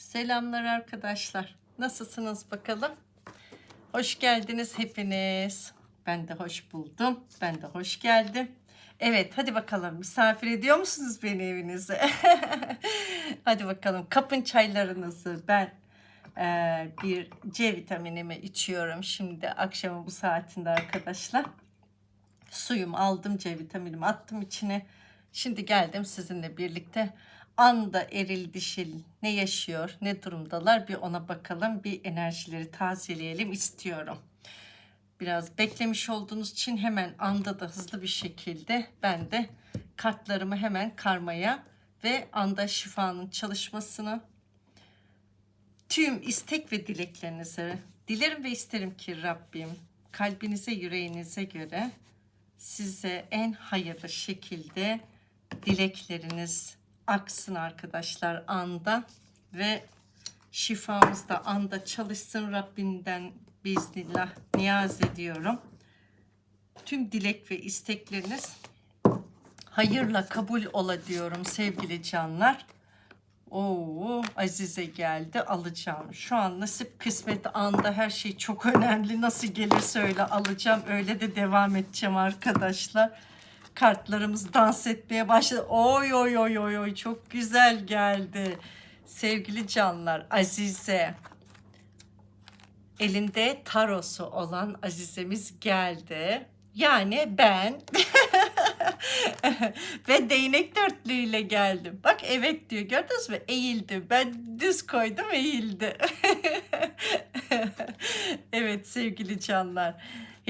Selamlar arkadaşlar. Nasılsınız bakalım? Hoş geldiniz hepiniz. Ben de hoş buldum. Ben de hoş geldim. Evet hadi bakalım misafir ediyor musunuz beni evinize? hadi bakalım kapın çaylarınızı ben eee, bir C vitaminimi içiyorum şimdi akşamın bu saatinde arkadaşlar. Suyumu aldım C vitaminimi attım içine. Şimdi geldim sizinle birlikte anda eril dişil ne yaşıyor ne durumdalar bir ona bakalım bir enerjileri tazeleyelim istiyorum. Biraz beklemiş olduğunuz için hemen anda da hızlı bir şekilde ben de kartlarımı hemen karmaya ve anda şifanın çalışmasını tüm istek ve dileklerinizi dilerim ve isterim ki Rabbim kalbinize yüreğinize göre size en hayırlı şekilde dilekleriniz aksın arkadaşlar anda ve şifamız da anda çalışsın Rabbimden biiznillah niyaz ediyorum. Tüm dilek ve istekleriniz hayırla kabul ola diyorum sevgili canlar. Oo, Azize geldi alacağım. Şu an nasip kısmet anda her şey çok önemli. Nasıl gelirse öyle alacağım. Öyle de devam edeceğim arkadaşlar. Kartlarımız dans etmeye başladı. Oy oy oy oy oy çok güzel geldi. Sevgili canlar Azize. Elinde tarosu olan Azizemiz geldi. Yani ben ve değnek dörtlüğüyle geldim. Bak evet diyor gördünüz mü? Eğildi. Ben düz koydum eğildi. evet sevgili canlar.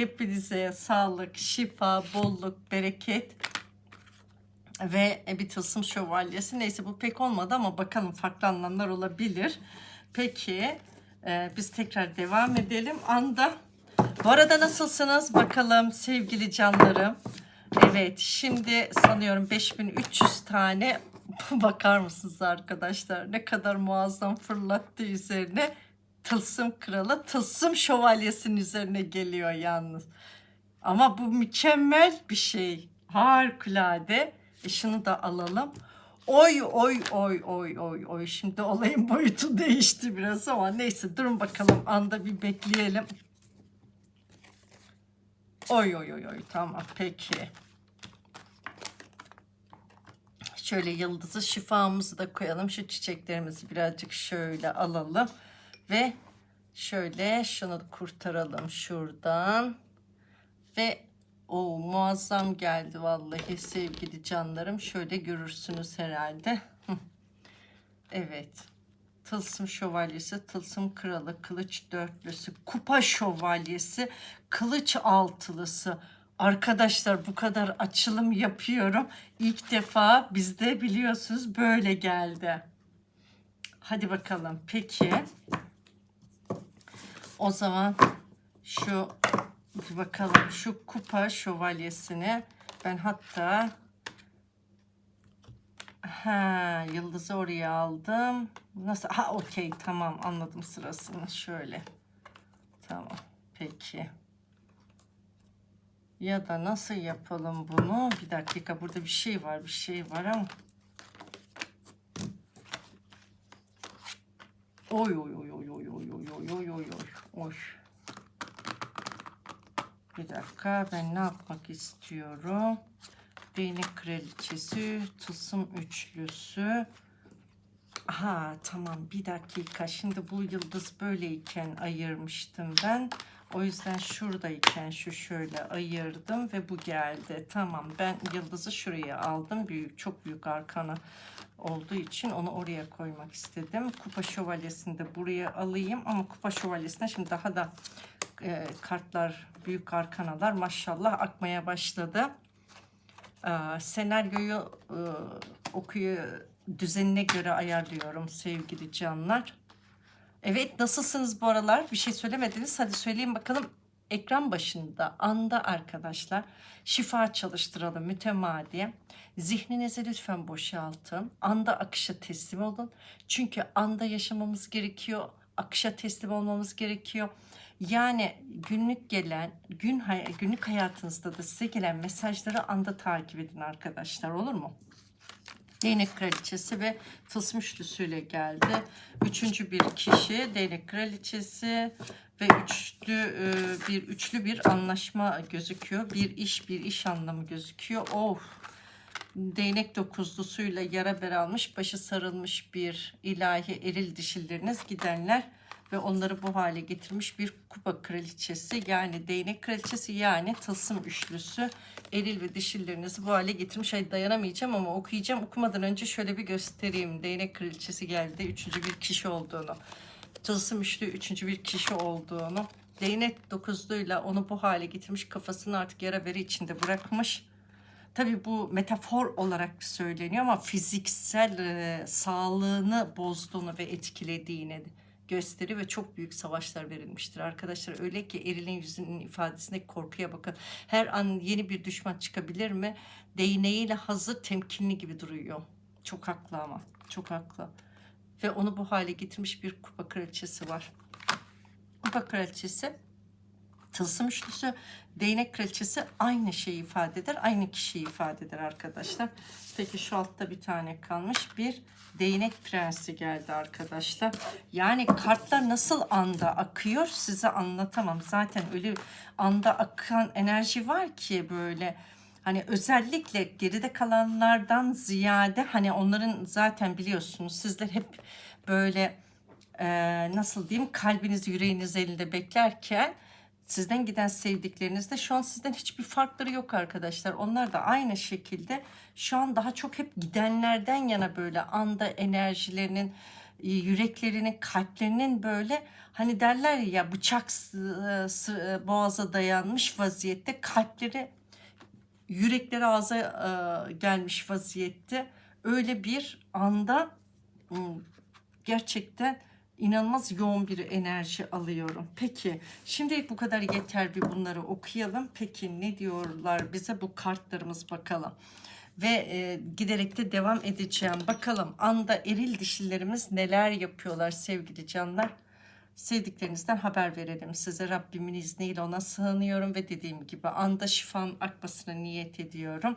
Hepinize sağlık, şifa, bolluk, bereket ve bir tılsım şövalyesi. Neyse bu pek olmadı ama bakalım farklı anlamlar olabilir. Peki e, biz tekrar devam edelim. Anda bu arada nasılsınız bakalım sevgili canlarım. Evet şimdi sanıyorum 5300 tane bakar mısınız arkadaşlar ne kadar muazzam fırlattı üzerine tılsım kralı tılsım şövalyesinin üzerine geliyor yalnız. Ama bu mükemmel bir şey. Harikulade. E şunu da alalım. Oy oy oy oy oy oy. Şimdi olayın boyutu değişti biraz ama neyse durun bakalım anda bir bekleyelim. Oy oy oy oy tamam peki. Şöyle yıldızı şifamızı da koyalım. Şu çiçeklerimizi birazcık şöyle alalım. Ve şöyle şunu kurtaralım şuradan. Ve o muazzam geldi vallahi sevgili canlarım. Şöyle görürsünüz herhalde. Evet. Tılsım şövalyesi, tılsım kralı, kılıç dörtlüsü, kupa şövalyesi, kılıç altılısı. Arkadaşlar bu kadar açılım yapıyorum. İlk defa bizde biliyorsunuz böyle geldi. Hadi bakalım. Peki. O zaman şu bakalım şu kupa şövalyesini ben hatta ha yıldızı oraya aldım. Nasıl? Ha okey tamam anladım sırasını. Şöyle. Tamam. Peki. Ya da nasıl yapalım bunu? Bir dakika burada bir şey var, bir şey var ama. Oy oy oy oy oy oy oy oy oy oy oy. Bir dakika ben ne yapmak istiyorum? Değnek kraliçesi, tılsım üçlüsü. Aha tamam bir dakika. Şimdi bu yıldız böyleyken ayırmıştım ben. O yüzden şuradayken şu şöyle ayırdım ve bu geldi. Tamam ben yıldızı şuraya aldım. Büyük çok büyük arkana olduğu için onu oraya koymak istedim. Kupa şövalyesini de buraya alayım ama kupa şövalyesine şimdi daha da e, kartlar büyük arkanalar maşallah akmaya başladı. E, senaryoyu e, okuyu düzenine göre ayarlıyorum sevgili canlar. Evet nasılsınız bu aralar? Bir şey söylemediniz. Hadi söyleyin bakalım. Ekran başında anda arkadaşlar şifa çalıştıralım mütemadi. Zihninizi lütfen boşaltın. Anda akışa teslim olun. Çünkü anda yaşamamız gerekiyor. Akışa teslim olmamız gerekiyor. Yani günlük gelen, gün günlük hayatınızda da size gelen mesajları anda takip edin arkadaşlar olur mu? Değnek kraliçesi ve tılsım üçlüsüyle geldi. Üçüncü bir kişi değnek kraliçesi ve üçlü e, bir üçlü bir anlaşma gözüküyor. Bir iş bir iş anlamı gözüküyor. Of değnek dokuzlusuyla yara ber almış, başı sarılmış bir ilahi eril dişilleriniz gidenler ve onları bu hale getirmiş bir kupa kraliçesi yani değnek kraliçesi yani tılsım üçlüsü eril ve dişillerinizi bu hale getirmiş. Ay dayanamayacağım ama okuyacağım. Okumadan önce şöyle bir göstereyim. Değnek kraliçesi geldi. Üçüncü bir kişi olduğunu. Tılsım üçlü üçüncü bir kişi olduğunu. Değnek dokuzluyla onu bu hale getirmiş. Kafasını artık yara beri içinde bırakmış. Tabii bu metafor olarak söyleniyor ama fiziksel e, sağlığını bozduğunu ve etkilediğini gösteri ve çok büyük savaşlar verilmiştir arkadaşlar. Öyle ki erilin yüzünün ifadesindeki korkuya bakın. Her an yeni bir düşman çıkabilir mi? Değneğiyle hazır temkinli gibi duruyor. Çok haklı ama. Çok haklı. Ve onu bu hale getirmiş bir kupa kraliçesi var. Kupa kraliçesi Tılsım üçlüsü, değnek kraliçesi aynı şeyi ifade eder. Aynı kişiyi ifade eder arkadaşlar. Peki şu altta bir tane kalmış. Bir değnek prensi geldi arkadaşlar. Yani kartlar nasıl anda akıyor size anlatamam. Zaten öyle anda akan enerji var ki böyle hani özellikle geride kalanlardan ziyade hani onların zaten biliyorsunuz sizler hep böyle e, nasıl diyeyim kalbiniz yüreğiniz elinde beklerken Sizden giden sevdiklerinizde şu an sizden hiçbir farkları yok arkadaşlar. Onlar da aynı şekilde şu an daha çok hep gidenlerden yana böyle anda enerjilerinin, e, yüreklerinin, kalplerinin böyle hani derler ya bıçak e, boğaza dayanmış vaziyette kalpleri yürekleri ağza e, gelmiş vaziyette öyle bir anda gerçekten inanılmaz yoğun bir enerji alıyorum. Peki şimdilik bu kadar yeter bir bunları okuyalım. Peki ne diyorlar bize bu kartlarımız bakalım. Ve e, giderek de devam edeceğim. Bakalım anda eril dişilerimiz neler yapıyorlar sevgili canlar. Sevdiklerinizden haber verelim size. Rabbimin izniyle ona sığınıyorum ve dediğim gibi anda şifam akmasına niyet ediyorum.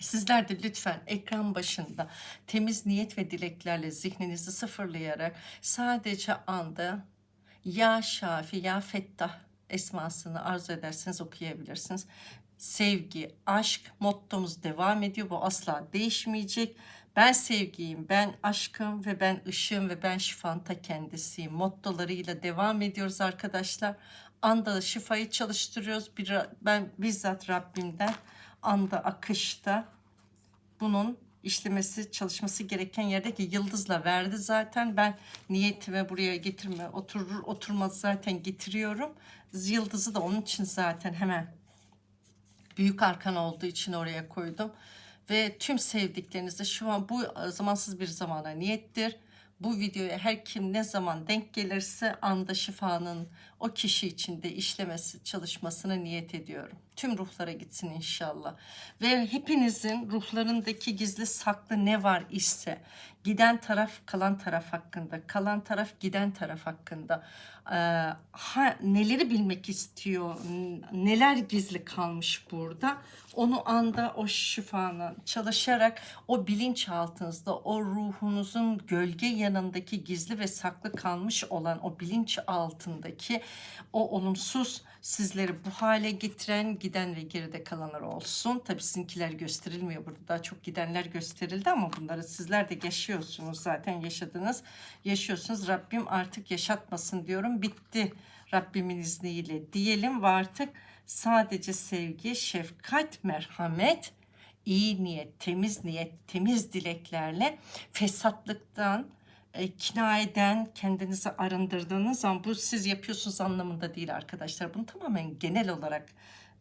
Sizler de lütfen ekran başında temiz niyet ve dileklerle zihninizi sıfırlayarak sadece anda ya Şafi ya Fettah esmasını arzu ederseniz okuyabilirsiniz. Sevgi, aşk mottomuz devam ediyor. Bu asla değişmeyecek. Ben sevgiyim, ben aşkım ve ben ışığım ve ben şifanın ta kendisiyim. Mottolarıyla devam ediyoruz arkadaşlar. Anda şifayı çalıştırıyoruz. Bir, ben bizzat Rabbimden anda akışta bunun işlemesi çalışması gereken yerdeki yıldızla verdi zaten. Ben niyetime buraya getirme oturur oturmaz zaten getiriyorum. Yıldızı da onun için zaten hemen büyük arkan olduğu için oraya koydum. Ve tüm sevdiklerinizde şu an bu zamansız bir zamana niyettir bu videoya her kim ne zaman denk gelirse anda şifanın o kişi içinde işlemesi çalışmasına niyet ediyorum. Tüm ruhlara gitsin inşallah. Ve hepinizin ruhlarındaki gizli saklı ne var ise giden taraf kalan taraf hakkında, kalan taraf giden taraf hakkında ha, neleri bilmek istiyor, neler gizli kalmış burada? Onu anda o şifanı çalışarak o bilinçaltınızda o ruhunuzun gölge yanındaki gizli ve saklı kalmış olan o bilinç altındaki o olumsuz sizleri bu hale getiren giden ve geride kalanlar olsun. Tabii sizinkiler gösterilmiyor burada daha çok gidenler gösterildi ama bunları sizler de yaşıyorsunuz zaten yaşadınız yaşıyorsunuz. Rabbim artık yaşatmasın diyorum bitti Rabbimin izniyle diyelim ve artık sadece sevgi, şefkat, merhamet, iyi niyet, temiz niyet, temiz dileklerle fesatlıktan, e, kinayeden kendinizi arındırdığınız zaman bu siz yapıyorsunuz anlamında değil arkadaşlar. Bunu tamamen genel olarak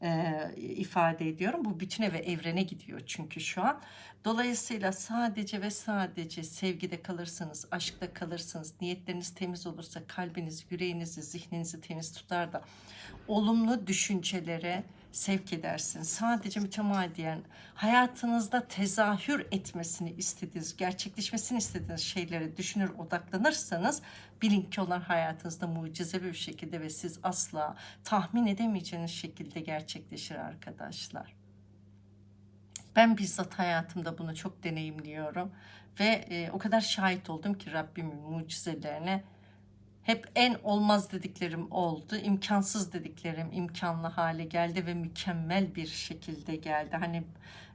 e, ifade ediyorum. Bu bütüne ve evrene gidiyor çünkü şu an. Dolayısıyla sadece ve sadece sevgide kalırsanız, aşkta kalırsanız, niyetleriniz temiz olursa, kalbiniz, yüreğinizi, zihninizi temiz tutar da olumlu düşüncelere, sevk edersin. Sadece mütemadiyen hayatınızda tezahür etmesini istediğiniz, gerçekleşmesini istediğiniz şeylere düşünür odaklanırsanız bilin ki onlar hayatınızda mucizevi bir şekilde ve siz asla tahmin edemeyeceğiniz şekilde gerçekleşir arkadaşlar. Ben bizzat hayatımda bunu çok deneyimliyorum ve e, o kadar şahit oldum ki Rabbimin mucizelerine. Hep en olmaz dediklerim oldu, imkansız dediklerim imkanlı hale geldi ve mükemmel bir şekilde geldi. Hani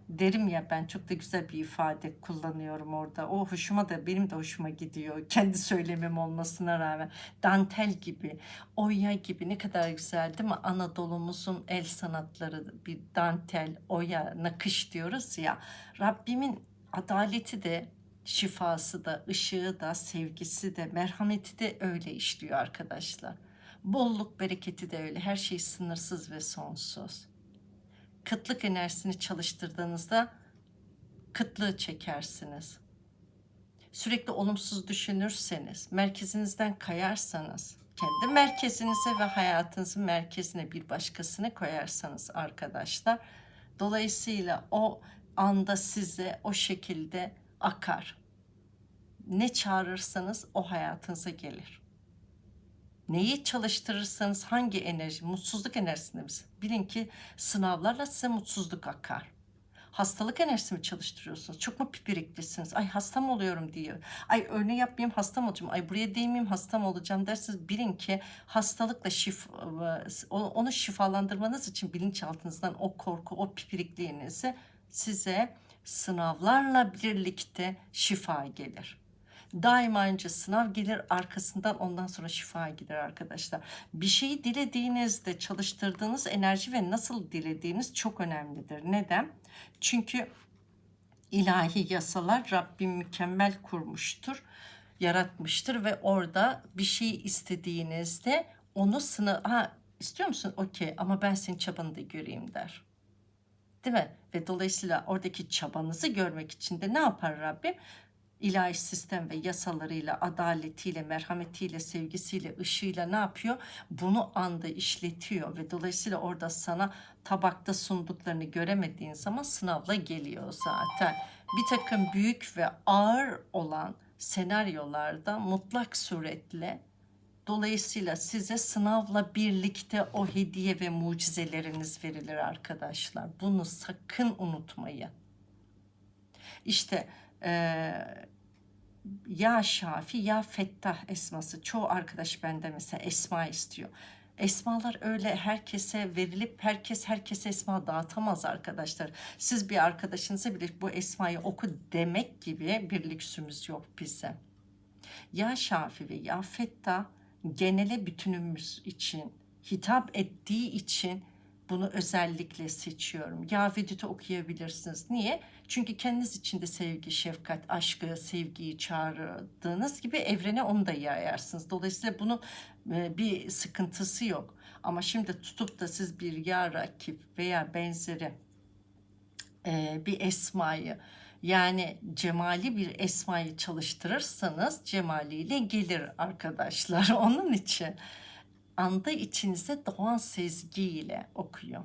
derim ya ben çok da güzel bir ifade kullanıyorum orada. O hoşuma da benim de hoşuma gidiyor. Kendi söylemim olmasına rağmen. Dantel gibi, oya gibi ne kadar güzel değil mi? Anadolu'muzun el sanatları bir dantel, oya, nakış diyoruz ya. Rabbimin adaleti de şifası da, ışığı da, sevgisi de, merhameti de öyle işliyor arkadaşlar. Bolluk, bereketi de öyle. Her şey sınırsız ve sonsuz kıtlık enerjisini çalıştırdığınızda kıtlığı çekersiniz. Sürekli olumsuz düşünürseniz, merkezinizden kayarsanız, kendi merkezinize ve hayatınızın merkezine bir başkasını koyarsanız arkadaşlar, dolayısıyla o anda size o şekilde akar. Ne çağırırsanız o hayatınıza gelir. Neyi çalıştırırsanız hangi enerji, mutsuzluk enerjisinde misiniz? Bilin ki sınavlarla size mutsuzluk akar. Hastalık enerjisi mi çalıştırıyorsunuz? Çok mu pipiriklisiniz? Ay hastam oluyorum diyor. Ay örneği yapmayayım hastam olacağım. Ay buraya değmeyeyim hastam olacağım derseniz bilin ki hastalıkla şif onu şifalandırmanız için bilinçaltınızdan o korku, o pipirikliğinizi size sınavlarla birlikte şifa gelir. Daima önce sınav gelir arkasından ondan sonra şifa gider arkadaşlar. Bir şeyi dilediğinizde çalıştırdığınız enerji ve nasıl dilediğiniz çok önemlidir. Neden? Çünkü ilahi yasalar Rabbim mükemmel kurmuştur, yaratmıştır ve orada bir şey istediğinizde onu sınav... Ha istiyor musun? Okey ama ben senin çabanı da göreyim der. Değil mi? Ve dolayısıyla oradaki çabanızı görmek için de ne yapar Rabbim? ilahi sistem ve yasalarıyla, adaletiyle, merhametiyle, sevgisiyle, ışığıyla ne yapıyor? Bunu anda işletiyor ve dolayısıyla orada sana tabakta sunduklarını göremediğin zaman sınavla geliyor zaten. Bir takım büyük ve ağır olan senaryolarda mutlak suretle Dolayısıyla size sınavla birlikte o hediye ve mucizeleriniz verilir arkadaşlar. Bunu sakın unutmayın. İşte e, ya Şafi ya Fettah esması. Çoğu arkadaş bende mesela esma istiyor. Esmalar öyle herkese verilip herkes herkese esma dağıtamaz arkadaşlar. Siz bir arkadaşınıza bile bu esmayı oku demek gibi bir lüksümüz yok bize. Ya Şafi ve ya Fettah genele bütünümüz için hitap ettiği için bunu özellikle seçiyorum. Ya Vedüt'ü okuyabilirsiniz. Niye? Çünkü kendiniz içinde sevgi, şefkat, aşkı, sevgiyi çağırdığınız gibi evrene onu da yayarsınız. Dolayısıyla bunun e, bir sıkıntısı yok. Ama şimdi tutup da siz bir ya rakip veya benzeri e, bir esmayı yani cemali bir esmayı çalıştırırsanız cemaliyle gelir arkadaşlar. Onun için anda içinize doğan sezgiyle okuyun.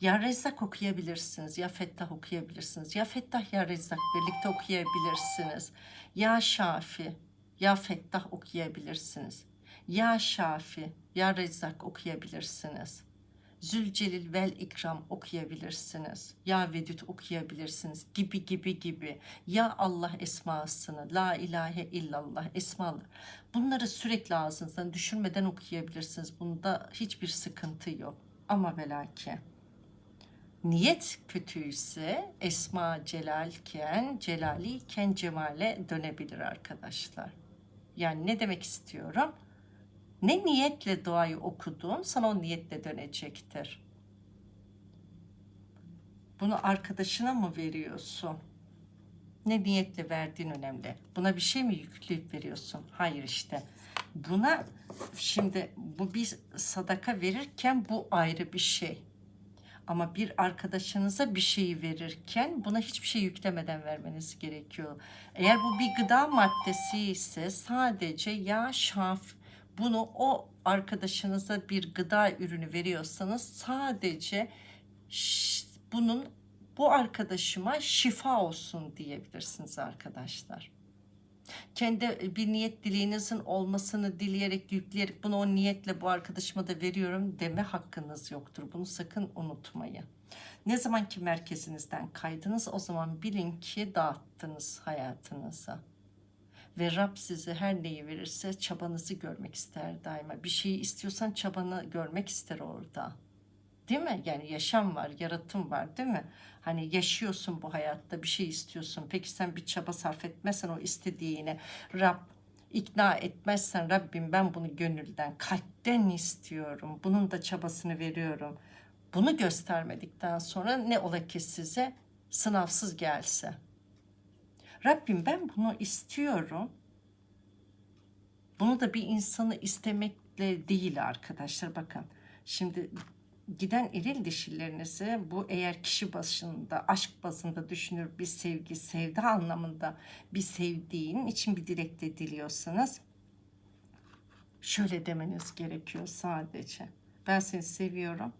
Ya Rezzak okuyabilirsiniz, ya Fettah okuyabilirsiniz, ya Fettah ya Rezzak birlikte okuyabilirsiniz. Ya Şafi, ya Fettah okuyabilirsiniz. Ya Şafi, ya Rezzak okuyabilirsiniz. Zülcelil vel ikram okuyabilirsiniz. Ya Vedüt okuyabilirsiniz gibi gibi gibi. Ya Allah esmasını, la ilahe illallah esmalar. Bunları sürekli ağzınızdan düşürmeden okuyabilirsiniz. Bunda hiçbir sıkıntı yok. Ama belki niyet kötüyse esma celalken, celaliyken cemale dönebilir arkadaşlar. Yani ne demek istiyorum? Ne niyetle duayı okuduğun sana o niyetle dönecektir. Bunu arkadaşına mı veriyorsun? Ne niyetle verdiğin önemli. Buna bir şey mi yükleyip veriyorsun? Hayır işte. Buna şimdi bu bir sadaka verirken bu ayrı bir şey. Ama bir arkadaşınıza bir şeyi verirken buna hiçbir şey yüklemeden vermeniz gerekiyor. Eğer bu bir gıda maddesi ise sadece yağ, şaf, bunu o arkadaşınıza bir gıda ürünü veriyorsanız sadece bunun bu arkadaşıma şifa olsun diyebilirsiniz arkadaşlar. Kendi bir niyet dileğinizin olmasını dileyerek, yükleyerek bunu o niyetle bu arkadaşıma da veriyorum deme hakkınız yoktur. Bunu sakın unutmayın. Ne zaman ki merkezinizden kaydınız o zaman bilin ki dağıttınız hayatınızı. Ve Rab size her neyi verirse çabanızı görmek ister daima. Bir şeyi istiyorsan çabanı görmek ister orada. Değil mi? Yani yaşam var, yaratım var değil mi? Hani yaşıyorsun bu hayatta bir şey istiyorsun. Peki sen bir çaba sarf etmezsen o istediğine Rab ikna etmezsen Rabbim ben bunu gönülden, kalpten istiyorum. Bunun da çabasını veriyorum. Bunu göstermedikten sonra ne ola ki size sınavsız gelse. Rabbim ben bunu istiyorum. Bunu da bir insanı istemekle değil arkadaşlar bakın. Şimdi giden eril dişilerinizi bu eğer kişi başında aşk bazında düşünür bir sevgi sevda anlamında bir sevdiğin için bir dilekte diliyorsanız şöyle demeniz gerekiyor sadece. Ben seni seviyorum.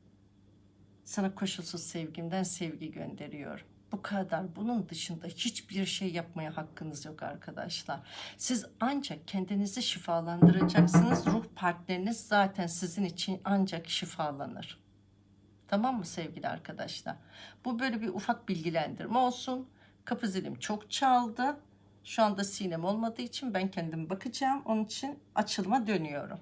Sana koşulsuz sevgimden sevgi gönderiyorum. Bu kadar. Bunun dışında hiçbir şey yapmaya hakkınız yok arkadaşlar. Siz ancak kendinizi şifalandıracaksınız. Ruh partneriniz zaten sizin için ancak şifalanır. Tamam mı sevgili arkadaşlar? Bu böyle bir ufak bilgilendirme olsun. Kapı zilim çok çaldı. Şu anda sinem olmadığı için ben kendim bakacağım. Onun için açılıma dönüyorum.